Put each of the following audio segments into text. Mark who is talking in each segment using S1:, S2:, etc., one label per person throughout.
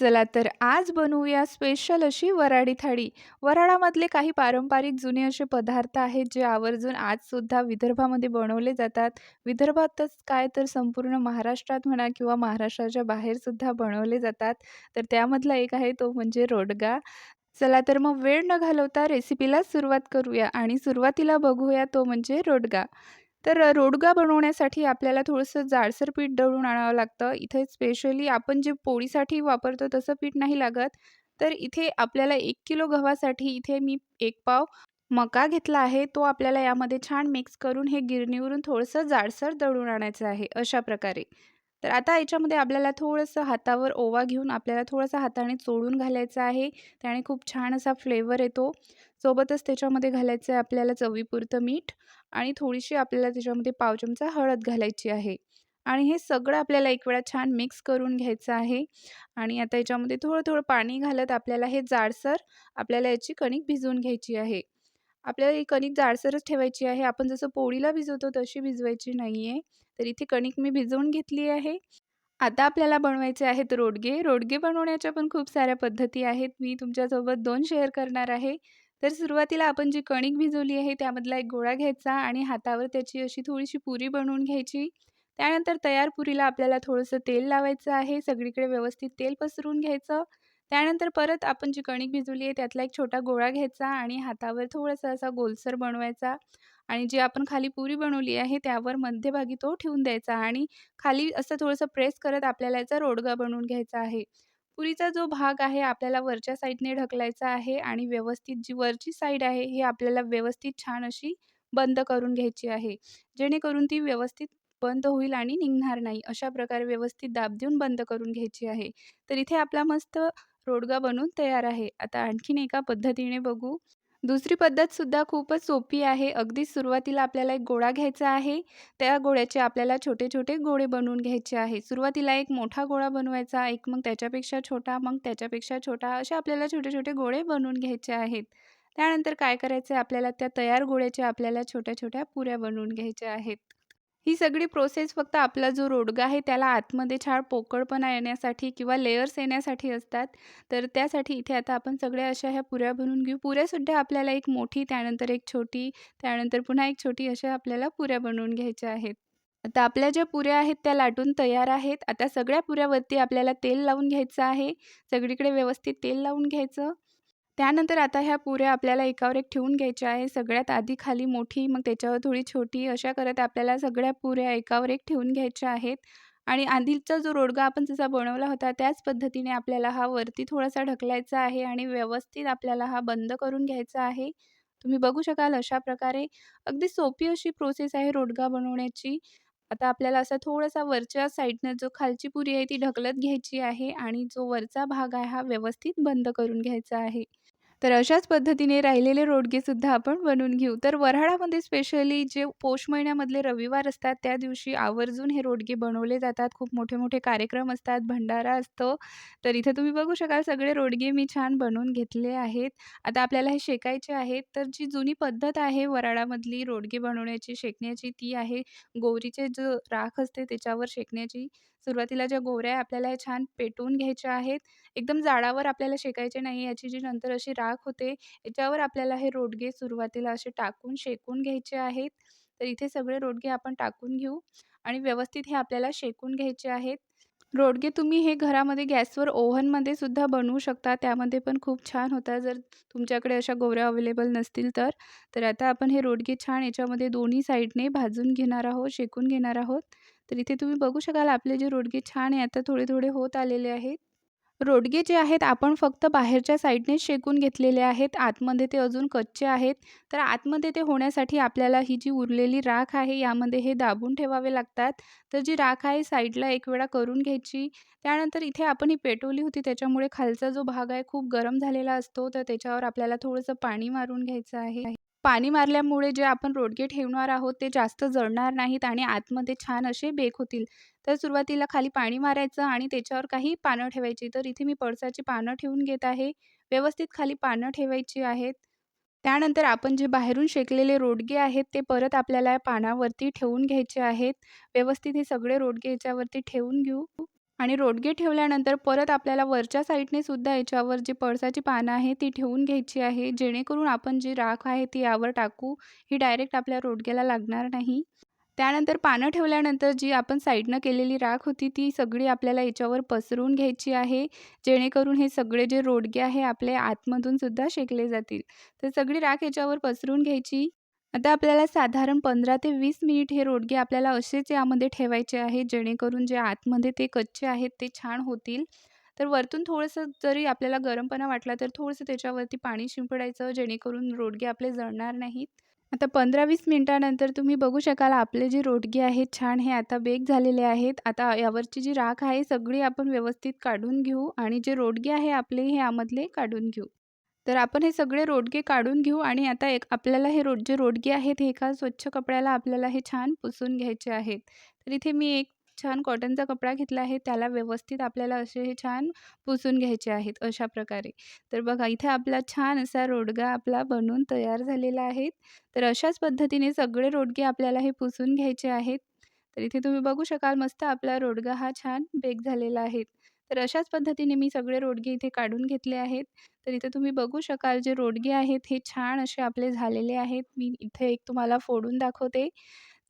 S1: चला तर आज बनवूया स्पेशल अशी वऱ्हाडी थाळी. वऱ्हाडामधले काही पारंपरिक जुने असे पदार्थ आहेत, जे आवर्जून आजसुद्धा विदर्भामध्ये बनवले जातात. विदर्भातच काय तर संपूर्ण महाराष्ट्रात म्हणा किंवा महाराष्ट्राच्या बाहेरसुद्धा बनवले जातात. तर त्यामधला एक आहे तो म्हणजे रोडगा. चला तर मग वेळ न घालवता रेसिपीला सुरुवात करूया आणि सुरुवातीला बघूया तो म्हणजे रोडगा. तर अ, रोडगा बनवण्यासाठी आपल्याला थोडंसं जाडसर पीठ दळून आणावं लागतं. इथे स्पेशली आपण जे पोळीसाठी वापरतो तसं पीठ नाही लागत. तर इथे आपल्याला 1 किलो गव्हासाठी इथे मी 1 पाव मका घेतला आहे. तो आपल्याला यामध्ये छान मिक्स करून हे गिरणीवरून थोडंसं जाडसर दळून आणायचं आहे, अशा प्रकारे. तर आता याच्यामध्ये आपल्याला थोडंसं हातावर ओवा घेऊन आपल्याला थोडंसं हाताने चोळून घालायचं आहे. त्याने खूप छान असा फ्लेवर येतो. सोबतच त्याच्यामध्ये घालायचं आहे आपल्याला चवीपुरतं मीठ आणि थोडीशी आपल्याला त्याच्यामध्ये पाव चमचा हळद घालायची आहे. आणि हे सगळं आपल्याला एक वेळा छान मिक्स करून घ्यायचं आहे. आणि आता याच्यामध्ये थोडं-थोडं पाणी घालत आपल्याला हे जाडसर आपल्याला याची कणिक भिजवून घ्यायची आहे. आपल्याला ही कणिक जाडसरच ठेवायची आहे. आपण जसं पोळीला भिजवतो तशी भिजवायची नाही आहे तर इथे कणिक मी भिजवून घेतली आहे. आता आपल्याला बनवायचे आहेत रोडगे. रोडगे बनवण्याच्या पण खूप साऱ्या पद्धती आहेत. मी तुमच्यासोबत दोन शेअर करणार आहे. तर सुरुवातीला आपण जी कणिक भिजवली आहे त्यामधला एक गोळा घ्यायचा आणि हातावर त्याची अशी थोडीशी पुरी बनवून घ्यायची. त्यानंतर तयार पुरीला आपल्याला थोडंसं तेल लावायचं आहे. सगळीकडे व्यवस्थित तेल पसरून घ्यायचं. त्यानंतर परत आपण जी कणिक भिजवली आहे त्यातला एक छोटा गोळा घ्यायचा आणि हातावर थोडासा असा गोलसर बनवायचा आणि जी आपण खाली पुरी बनवली आहे त्यावर मध्यभागी तो ठेवून द्यायचा आणि खाली असं थोडंसं प्रेस करत आपल्याला याचा रोडगा बनवून घ्यायचा आहे. पुरीचा जो भाग आहे आपल्याला वरच्या साईडने ढकलायचा आहे आणि व्यवस्थित जी वरची साईड आहे हे आपल्याला व्यवस्थित छान अशी बंद करून घ्यायची आहे. जेणेकरून ती व्यवस्थित बंद होईल आणि निघणार नाही. अशा प्रकारे व्यवस्थित दाब देऊन बंद करून घ्यायची आहे. तर इथे आपला मस्त रोडगा बनून तयार आहे. आता आणखीन एका पद्धतीने बघू. दुसरी पद्धतसुद्धा खूपच सोपी आहे. अगदी सुरुवातीला आपल्याला एक गोळा घ्यायचा आहे. त्या गोळ्याचे आपल्याला छोटे-छोटे गोळे बनवून घ्यायचे आहे. सुरुवातीला एक मोठा गोळा बनवायचा, एक मग त्याच्यापेक्षा छोटा, मग त्याच्यापेक्षा छोटा असे आपल्याला छोटे-छोटे गोळे बनवून घ्यायचे आहेत. त्यानंतर काय करायचं आहे आपल्याला त्या तयार गोळ्याच्या आपल्याला छोट्या-छोट्या पुऱ्या बनवून घ्यायच्या आहेत. ही सगळी प्रोसेस फक्त आपला जो रोडगा आहे त्याला आतमध्ये छान पोकळपणा येण्यासाठी किंवा लेयर्स येण्यासाठी असतात. तर त्यासाठी इथे आता आपण सगळ्या अशा ह्या पुऱ्या बनवून घेऊ. पुऱ्यासुद्धा आपल्याला एक मोठी, त्यानंतर एक छोटी, त्यानंतर पुन्हा एक छोटी अशा आपल्याला पुऱ्या बनवून घ्यायच्या आहेत. आता आपल्या ज्या पुऱ्या आहेत त्या लाटून तयार आहेत. आता सगळ्या पुऱ्यावरती आपल्याला तेल लावून घ्यायचं आहे. सगळीकडे व्यवस्थित तेल लावून घ्यायचं. त्यानंतर आता ह्या पुऱ्या आपल्याला एकावर एक ठेवून घ्यायच्या आहे. सगळ्यात आधी खाली मोठी, मग त्याच्यावर थोडी छोटी अशा करत आपल्याला सगळ्या पुऱ्या एकावर एक ठेवून घ्यायच्या आहेत. आणि आधीचा जो रोडगा आपण जसा बनवला होता त्याच पद्धतीने आपल्याला हा वरती थोडासा ढकलायचा आहे आणि व्यवस्थित आपल्याला हा बंद करून घ्यायचा आहे. तुम्ही बघू शकाल अशा प्रकारे अगदी सोपी अशी प्रोसेस आहे रोडगा बनवण्याची. आता आपल्याला असा थोडासा वरच्या साईडनं जो खालची पुरी आहे ती ढकलत घ्यायची आहे आणि जो वरचा भाग आहे हा व्यवस्थित बंद करून घ्यायचा आहे. तर अशाच पद्धतीने राहिलेले रोडगेसुद्धा आपण बनवून घेऊ. तर वऱ्हाडामध्ये स्पेशली जे पौष महिन्यामधले रविवार असतात त्या दिवशी आवर्जून हे रोडगे बनवले जातात. खूप मोठे-मोठे कार्यक्रम असतात, भंडारा असतो. तर इथे तुम्ही बघू शकाल सगळे रोडगे मी छान बनवून घेतले आहेत. आता आपल्याला हे शेकायचे आहेत. तर जी जुनी पद्धत आहे वऱ्हाडामधली रोडगे बनवण्याची, शेकण्याची ती आहे गोवरीचे जो राख असते त्याच्यावर शेकण्याची. सुरुवातीला ज्या गोवऱ्या आहे आपल्याला ह्या छान पेटवून घ्यायच्या आहेत. एकदम जाळावर आपल्याला शेकायचे नाही. याची जी नंतर अशी राख होते याच्यावर आपल्याला हे रोडगे सुरुवातीला असे टाकून शेकून घ्यायचे आहेत. तर इथे सगळे रोडगे आपण टाकून घेऊ आणि व्यवस्थित हे आपल्याला शेकून घ्यायचे आहेत. रोडगे तुम्ही हे घरामध्ये गॅसवर ओव्हनमध्ये सुद्धा बनवू शकता. त्यामध्ये पण खूप छान होतात जर तुमच्याकडे अशा गोवऱ्या अवेलेबल नसतील तर. तर आता आपण हे रोडगे छान याच्यामध्ये दोन्ही साईडने भाजून घेणार आहोत, शेकून घेणार आहोत. तर इथे तुम्ही बघू शकाल आपले जे रोडगे छान आहे आता थोडे-थोडे होत आलेले आहेत. रोडगे जे आहेत आपण फक्त बाहेरच्या साईडने शेकून घेतलेले आहेत. आतमध्ये ते अजून कच्चे आहेत. तर आतमध्ये ते होण्यासाठी आपल्याला ही जी उरलेली राख आहे यामध्ये हे दाबून ठेवावे लागतात. तर जी राख आहे साईडला एक वेळा करून घ्यायची. त्यानंतर इथे आपण ही पेटवली होती त्याच्यामुळे खालचा जो भाग आहे खूप गरम झालेला असतो. तर त्याच्यावर आपल्याला थोडंसं पाणी मारून घ्यायचं आहे. पाणी मारल्यामुळे जे आपण रोडगे ठेवणार आहोत ते जास्त जळणार नाहीत आणि आतमध्ये छान असे बेक होतील. तर सुरुवातीला खाली पाणी मारायचं आणि त्याच्यावर काही पानं ठेवायची. तर इथे मी पळसाची पानं ठेवून घेत आहे. व्यवस्थित खाली पानं ठेवायची आहेत. त्यानंतर आपण जे बाहेरून शेकलेले रोडगे आहेत ते परत आपल्याला पानावरती ठेवून घ्यायचे आहेत. व्यवस्थित हे सगळे रोडगे याच्यावरती ठेवून घेऊ आणि रोडगे ठेवल्यानंतर परत आपल्याला वरच्या साईडने सुद्धा याच्यावर जी पळसाची पानं आहे ती ठेवून घ्यायची आहे. जेणेकरून आपण जी राख आहे ती यावर टाकू. ही डायरेक्ट आपल्या रोडग्याला लागणार नाही. त्यानंतर पानं ठेवल्यानंतर जी आपण साईडनं केलेली राख होती ती सगळी आपल्याला याच्यावर पसरून घ्यायची आहे. जेणेकरून हे सगळे जे रोडगे आहे आपले आतमधून सुद्धा शेकले जातील. तर सगळी राख याच्यावर पसरून घ्यायची. आता आपल्याला साधारण पंधरा ते वीस मिनिट हे रोडगे आपल्याला असेच यामध्ये ठेवायचे आहे जेणेकरून जे आतमध्ये ते कच्चे आहेत ते छान होतील. तर वरतून थोडंसं जरी आपल्याला गरमपणा वाटला तर थोडंसं त्याच्यावरती पाणी शिंपडायचं जेणेकरून रोडगे आपले जळणार नाहीत. आता पंधरा वीस मिनिटानंतर तुम्ही बघू शकाल आपले जे रोडगे आहेत छान हे आता बेक झालेले आहेत. आता यावरची जी राख आहे सगळी आपण व्यवस्थित काढून घेऊ आणि जे रोडगे आहे आपले हे यामधले काढून घेऊ. तर आपण हे सगळे रोडगे काढून घेऊ आणि आता एक आपल्याला हे रोड जे रोडगे आहेत हे एका स्वच्छ कपड्याला आपल्याला हे छान पुसून घ्यायचे आहेत. तर इथे मी एक छान कॉटनचा कपडा घेतला आहे. त्याला व्यवस्थित आपल्याला असे हे छान पुसून घ्यायचे आहेत अशा प्रकारे. तर बघा इथे आपला छान असा रोडगा आपला बनून तयार झालेला आहे. तर अशाच पद्धतीने सगळे रोडगे आपल्याला हे पुसून घ्यायचे आहेत. तर इथे तुम्ही बघू शकाल मस्त आपला रोडगा हा छान बेक झालेला आहे. तर अशाच पद्धतीने मी सगळे रोडगे इथे काढून घेतले आहेत. तर इथे तुम्ही बघू शकाल जे रोडगे आहेत हे छान असे आपले झालेले आहेत. मी इथे एक तुम्हाला फोडून दाखवते.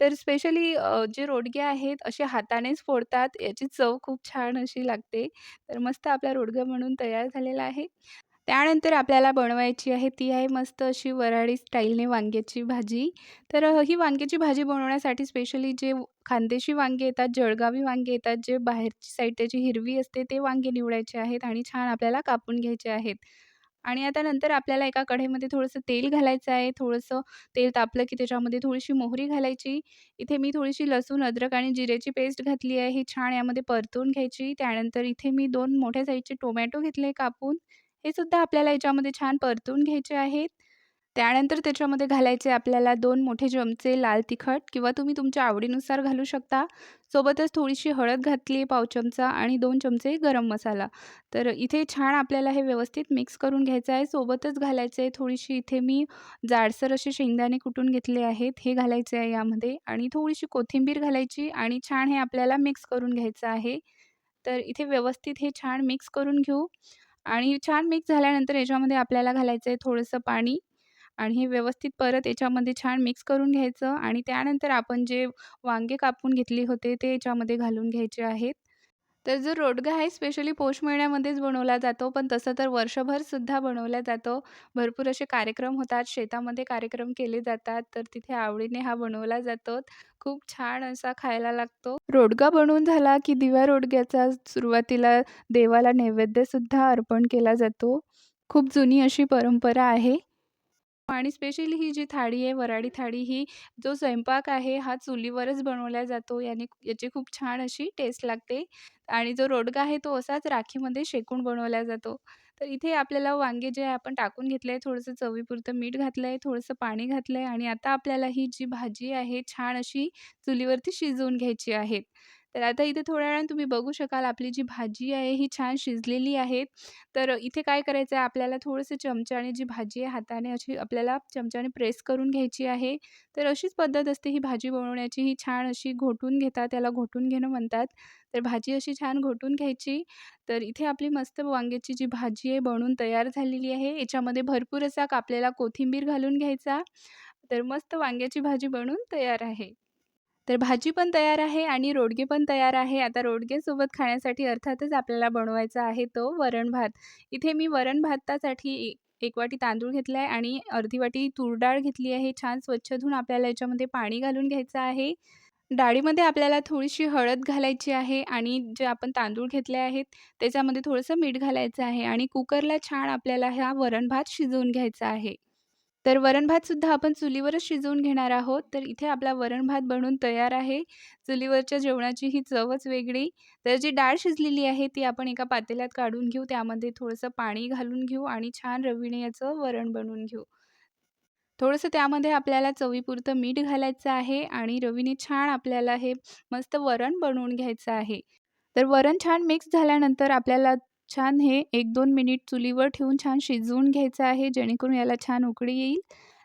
S1: तर स्पेशली जे रोडगे आहेत असे हातानेच फोडतात. याची चव खूप छान अशी लागते. तर मस्त आपला रोडगा म्हणून तयार झालेला आहे. त्यानंतर आपल्याला बनवायची आहे ती आहे मस्त अशी वऱ्हाडी स्टाईलने वांग्याची भाजी. तर ही वांग्याची भाजी बनवण्यासाठी स्पेशली जे खानदेशी वांगे येतात जळगावी वांगे येतात जे बाहेरची साईड त्याची हिरवी असते ते वांगे निवडायचे आहेत आणि छान आपल्याला कापून घ्यायचे आहेत. आणि आता नंतर आपल्याला एका कढईमध्ये थोडंसं तेल घालायचं आहे. थोडंसं तेल तापलं की त्याच्यामध्ये थोडीशी मोहरी घालायची. इथे मी थोडीशी लसूण अद्रक आणि जिऱ्याची पेस्ट घातली आहे. ही छान यामध्ये परतून घ्यायची. त्यानंतर इथे मी दोन मोठ्या साईजचे टोमॅटो घेतले कापून. हे सुद्धा आपल्याला याच्यामध्ये छान परतून घ्यायचे आहेत. त्यानंतर त्याच्यामध्ये घालायचे आपल्याला दोन मोठे चमचे लाल तिखट किंवा तुम्ही तुमच्या आवडीनुसार घालू शकता. सोबतच थोडीशी हळद घातली पाव चमचा आणि दोन चमचे गरम मसाला. तर इथे छान आपल्याला हे व्यवस्थित मिक्स करून घ्यायचं आहे. सोबतच घालायचं आहे थोडीशी इथे मी जाडसर असे शेंगदाणे कुटून घेतले आहेत. हे घालायचे आहे यामध्ये आणि थोडीशी कोथिंबीर घालायची आणि छान हे आपल्याला मिक्स करून घ्यायचं आहे. तर इथे व्यवस्थित हे छान मिक्स करून घेऊ. आणि छान मिक्स झाल्यानंतर याच्यामध्ये आपल्याला घालायचं आहे थोडंसं पाणी आणि हे व्यवस्थित परत याच्यामध्ये छान मिक्स करून घ्यायचं आणि त्यानंतर आपण जे वांगे कापून घेतले होते ते याच्यामध्ये घालून घ्यायचे आहेत. तर जो रोडगा आहे स्पेशली पौष महिन्यामध्येच बनवला जातो पण तसं तर वर्षभरसुद्धा बनवला जातो. भरपूर असे कार्यक्रम होतात शेतामध्ये कार्यक्रम केले जातात तर तिथे आवडीने हा बनवला जातो. खूप छान असा खायला लागतो. रोडगा बनवून झाला की दिव्या रोडग्याचा सुरुवातीला देवाला नैवेद्यसुद्धा अर्पण केला जातो. खूप जुनी अशी परंपरा आहे. आणि स्पेशली ही जी थाळी आहे वऱ्हाडी थाळी ही जो स्वयंपाक आहे हा चुलीवरच बनवला जातो. याने याची खूप छान अशी टेस्ट लागते. आणि जो रोडगा आहे तो असाच राखीमध्ये शेकून बनवला जातो. तर इथे आपल्याला वांगे जे आहे आपण टाकून घेतले आहे थोडंसं चवीपुरतं मीठ घातलं आहे थोडंसं पाणी घातलं आहे आणि आता आपल्याला ही जी भाजी आहे छान अशी चुलीवरती शिजवून घ्यायची आहे. तर आता इथे थोड्या वेळाने तुम्ही बघू शकाल आपली जी भाजी आहे ही छान शिजलेली आहे. तर इथे काय करायचं आहे आपल्याला थोडंसं चमच्याने जी भाजी आहे हाताने अशी आपल्याला चमच्याने प्रेस करून घ्यायची आहे. तर अशीच पद्धत असते ही भाजी बनवण्याची ही छान अशी घोटून घेतात त्याला घोटून घेणं म्हणतात. तर भाजी अशी छान घोटून घ्यायची. तर इथे आपली मस्त वांग्याची जी भाजी आहे बनवून तयार झालेली आहे. याच्यामध्ये भरपूर असा कापलेला कोथिंबीर घालून घ्यायचा. तर मस्त वांग्याची भाजी बनून तयार आहे. तर भाजी पण तयार आहे आणि रोडगे पण तयार आहे. आता रोडगेसोबत खाण्यासाठी अर्थातच आपल्याला बनवायचा आहे तो वरण भात. इथे मी वरण भातासाठी एक वाटी तांदूळ घेतला आहे आणि अर्धी वाटी तूर डाळ घेतली आहे. छान स्वच्छ धुवून आपल्याला याच्यामध्ये पाणी घालून घ्यायचं आहे. डाळीमध्ये आपल्याला थोडीशी हळद घालायची आहे आणि जे आपण तांदूळ घेतले आहेत त्याच्यामध्ये थोडंसं मीठ घालायचं आहे आणि कुकरला छान आपल्याला हा वरण भात शिजवून घ्यायचा आहे. तर वरण भातसुद्धा आपण चुलीवरच शिजवून घेणार आहोत. तर इथे आपला वरण भात बनून तयार आहे. चुलीवरच्या जेवणाची ही चवच वेगळी. तर जी डाळ शिजलेली आहे ती आपण एका पातेल्यात काढून घेऊ. त्यामध्ये थोडंसं पाणी घालून घेऊ आणि छान रवीने याचं वरण बनवून घेऊ. थोडंसं त्यामध्ये आपल्याला चवीपुरतं मीठ घालायचं आहे आणि रवीने छान आपल्याला हे मस्त वरण बनवून घ्यायचं आहे. तर वरण छान मिक्स झाल्यानंतर आपल्याला छान हे एक दोन मिनिट चुलीवर ठेवून छान शिजवून घ्यायचं आहे जेणेकरून याला छान उकळी येईल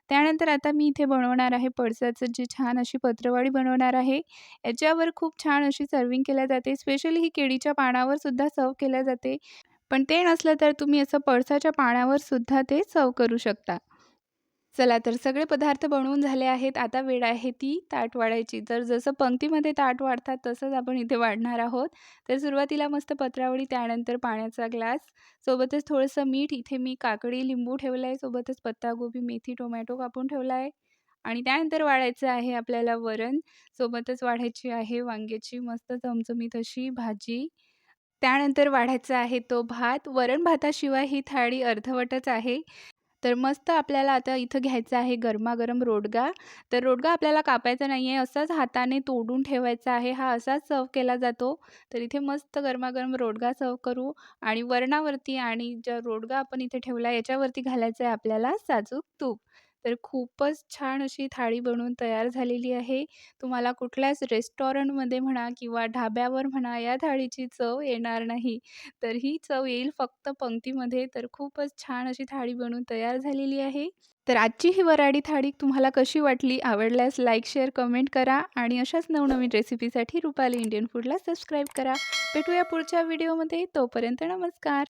S1: त्यानंतर आता मी इथे बनवणार आहे पळसाचं जे छान अशी पत्रवाडी बनवणार आहे. याच्यावर खूप छान अशी सर्व्हिंग केल्या जाते. स्पेशली ही केळीच्या पानावर सुद्धा सर्व्ह केल्या जाते. पण ते नसलं तर तुम्ही असं पळसाच्या पानावर सुद्धा ते सर्व्ह करू शकता. चला तर सगळे पदार्थ बनवून झाले आहेत. आता वेळ आहे ती ताट वाढायची. तर जसं पंक्तीमध्ये ताट वाढतात तसंच आपण इथे वाढणार आहोत. तर सुरुवातीला मस्त पत्रावळी, त्यानंतर पाण्याचा ग्लास, सोबतच थोडंसं मीठ. इथे मी काकडी, लिंबू ठेवलं आहे. सोबतच पत्तागोबी मेथी, टोमॅटो कापून ठेवला आहे. आणि त्यानंतर वाढायचं आहे आपल्याला वरण. सोबतच वाढायची आहे वांग्याची मस्त चमचमीत अशी भाजी. त्यानंतर वाढायचा आहे तो भात. वरण-भाताशिवाय ही थाळी अर्धवटच आहे. तर मस्त आपल्याला आता इथं घ्यायचा आहे गरमागरम रोडगा. तर रोडगा आपल्याला कापायचा नाही आहे, असाच हाताने तोडून ठेवायचा आहे. हा असाच सर्व केला जातो. तर इथे मस्त गरमागरम रोडगा सर्व करू आणि वरणावरती आणि ज्या रोडगा आपण इथे ठेवला याच्यावरती घालायचं आहे आपल्याला साजूक तूप. तर खूपच छान अशी थाळी बनवून तयार झालेली आहे. तुम्हाला कुठल्याच रेस्टॉरंटमध्ये म्हणा किंवा ढाब्यावर म्हणा या थाळीची चव येणार नाही. तर ही चव येईल फक्त पंक्तीमध्ये. तर खूपच छान अशी थाळी बनवून तयार झालेली आहे. तर आजची ही वऱ्हाडी थाळी तुम्हाला कशी वाटली? आवडल्यास लाईक, शेअर, कमेंट करा आणि अशाच नवनवीन रेसिपीसाठी रुपाली इंडियन फूडला सबस्क्राईब करा. भेटूया पुढच्या व्हिडिओमध्ये. तोपर्यंत नमस्कार.